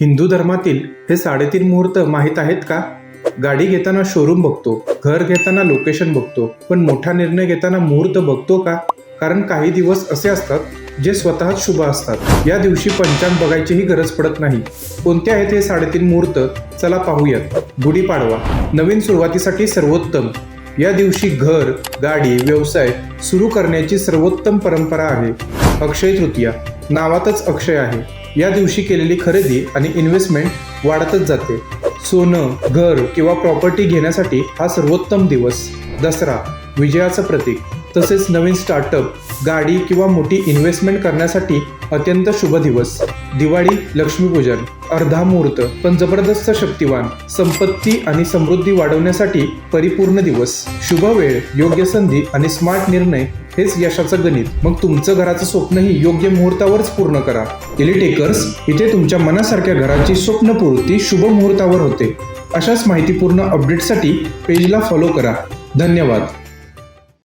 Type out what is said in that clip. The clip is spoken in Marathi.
हिंदू धर्मातील हे साडेतीन मुहूर्त माहीत आहेत का? गाडी घेताना शोरूम बघतो घर घेताना लोकेशन बघतो पण मोठा निर्णय घेताना मुहूर्त बघतो का? कारण काही दिवस असे असतात जे स्वतःच शुभ असतात. या दिवशी पंचांग बघायचीही गरज पडत नाही. कोणते आहेत हे साडेतीन मुहूर्त? चला पाहूयात. गुढीपाडवा नवीन सुरुवातीसाठी सर्वोत्तम. या दिवशी घर गाडी व्यवसाय सुरू करण्याची सर्वोत्तम परंपरा आहे. अक्षय तृतीया नावातच अक्षय आहे. या दिवशी केलेली खरेदी आणि इन्व्हेस्टमेंट वाढतच जाते. सोनं घर किंवा प्रॉपर्टी घेण्यासाठी हा सर्वोत्तम दिवस. दसरा विजयाचं प्रतीक. तसेच नवीन स्टार्टअप गाडी किंवा मोठी इन्व्हेस्टमेंट करण्यासाठी अत्यंत शुभ दिवस. दिवाळी लक्ष्मीपूजन अर्धा मुहूर्त पण जबरदस्त शक्तिवान संपत्ती आणि समृद्धी वाढवण्यासाठी परिपूर्ण दिवस. शुभ वेळ योग्य संधी आणि स्मार्ट निर्णय हेच यशाचं गणित. मग तुमचं घराचं स्वप्नही योग्य मुहूर्तावरच पूर्ण करा. इलिटेकर्स इथे तुमच्या मनासारख्या घराची स्वप्नपूर्ती शुभ मुहूर्तावर होते. अशाच माहितीपूर्ण अपडेटसाठी पेजला फॉलो करा. धन्यवाद.